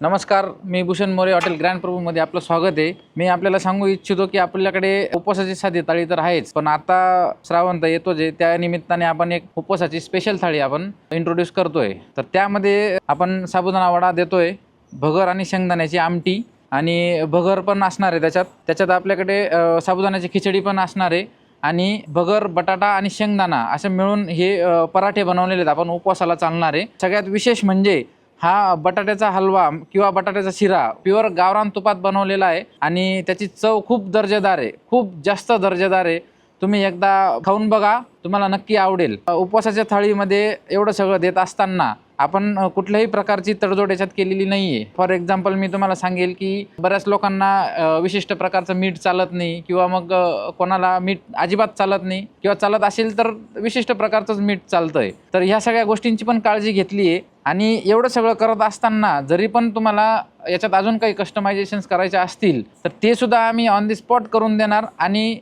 नमस्कार मी Bhushan More hotel grand प्रभूमध्ये आपलं स्वागत आहे. मी आपल्याला सांगू इच्छितो की आपल्याकडे उपवासाची साधी थाळी तर आहेच पण आता श्रावण तर जे त्या निमित्ताने आपण एक उपवासाची स्पेशल थाळी आपण इंट्रोड्यूस करतोय. तर त्यामध्ये आपण साबुदाणा वडा देतोय भगर आणि शेंगदाण्याची आमटी आणि भगर पण असणार आहे त्याच्यात. त्याच्यात आपल्याकडे साबुदाण्याची खिचडी पण असणार आहे आणि भगर बटाटा आणि शेंगदाणा असं मिळून हे पराठे बनवलेले आहेत. आपण उपवासाला चालणार आहे. सगळ्यात विशेष म्हणजे हा बटाट्याचा हलवा किंवा बटाट्याचा शिरा प्युअर गावरान तुपात बनवलेला आहे आणि त्याची चव खूप दर्जेदार आहे खूप जास्त दर्जेदार आहे. तुम्ही एकदा खाऊन बघा तुम्हाला नक्की आवडेल. उपवासाच्या थाळीमध्ये एवढं सगळं देत असताना आपण कुठल्याही प्रकारची तडजोड याच्यात केलेली नाही आहे फॉर एक्झाम्पल मी तुम्हाला सांगेल की बऱ्याच लोकांना विशिष्ट प्रकारचं मीठ चालत नाही किंवा मग कोणाला मीठ अजिबात चालत नाही किंवा चालत असेल तर विशिष्ट प्रकारचंच मीठ चालतं आहे तर ह्या सगळ्या गोष्टींची पण काळजी घेतली आहे आणि एवढं सगळं करत असताना जरी पण तुम्हाला याच्यात अजून काही कस्टमायझेशन्स करायचे असतील तर ते सुद्धा आम्ही ऑन दी स्पॉट करून देणार. आणि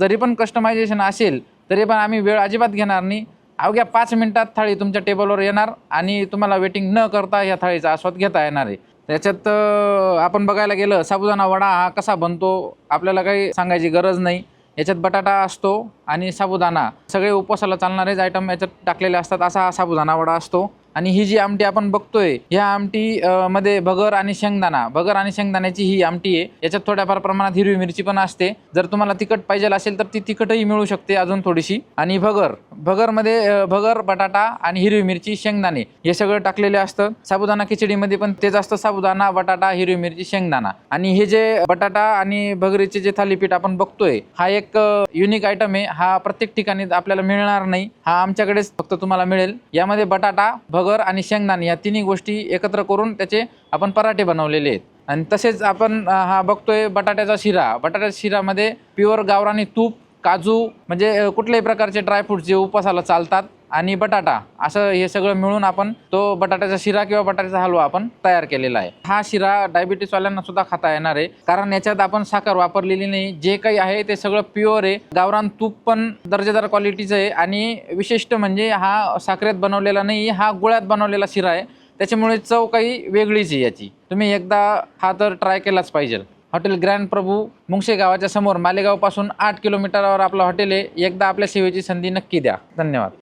जरी पण कस्टमायझेशन असेल तरी पण आम्ही वेळ अजिबात घेणार नाही. अवघ्या पाच मिनिटात थाळी तुमच्या टेबलवर येणार आणि तुम्हाला वेटिंग न करता या थाळीचा आस्वाद घेता येणार आहे. त्याच्यात आपण बघायला गेलं साबुदाणा वडा हा कसा बनतो आपल्याला काही सांगायची गरज नाही. याच्यात बटाटा असतो आणि साबुदाणा. सगळे उपवासाला चालणारेच आयटम याच्यात टाकलेले असतात असा हा साबुदाणा वडा असतो. आणि ही जी आमटी आपण बघतोय ह्या आमटी मध्ये भगर आणि शेंगदाणा. भगर आणि शेंगदाण्याची ही आमटी आहे. याच्यात थोड्याफार प्रमाणात हिरवी मिरची पण असते. जर तुम्हाला तिखट पाहिजे असेल तर ती तिखटही मिळू शकते अजून थोडीशी. आणि भगर. भगरमध्ये भगर बटाटा आणि हिरवी मिरची शेंगदाणे हे सगळं टाकलेले असतं. साबुदाणा खिचडीमध्ये पण तेच असतं. साबुदाणा बटाटा हिरवी मिरची शेंगदाणा. आणि हे जे बटाटा आणि भगरीचे जे थालीपीठ आपण बघतोय हा एक युनिक आयटम आहे. हा प्रत्येक ठिकाणी आपल्याला मिळणार नाही. हा आमच्याकडेच फक्त तुम्हाला मिळेल. यामध्ये बटाटा भगर आणि शेंगदाणे या तिन्ही गोष्टी एकत्र करून त्याचे आपण पराठे बनवलेले आहेत. आणि तसेच आपण हा बघतोय बटाट्याचा शिरा. बटाट्याच्या शिरामध्ये प्युअर गावरानी तूप काजू म्हणजे कुठल्याही प्रकारचे ड्रायफ्रूट्स जे उपवासाला चालतात आणि बटाटा असं हे सगळं मिळून आपण तो बटाट्याचा शिरा किंवा बटाट्याचा हलवा आपण तयार केलेला आहे. हा शिरा डायबिटीसवाल्यांना सुद्धा खाता येणार आहे. कारण याच्यात आपण साखर वापरलेली नाही. जे काही आहे ते सगळं प्युअर आहे. गावरान तूप पण दर्जेदार क्वालिटीचं आहे. आणि विशिष्ट म्हणजे हा साखरेत बनवलेला नाही हा गुळात बनवलेला शिरा आहे. त्याच्यामुळे चव काही वेगळीच आहे याची. तुम्ही एकदा हा तर ट्राय केलाच पाहिजे. हॉटेल ग्रँड प्रभू मुंगशे गावाच्या समोर मालेगावपासून आठ किलोमीटरवर आपलं हॉटेल आहे. एकदा आपल्या सेवेची संधी नक्की द्या. धन्यवाद.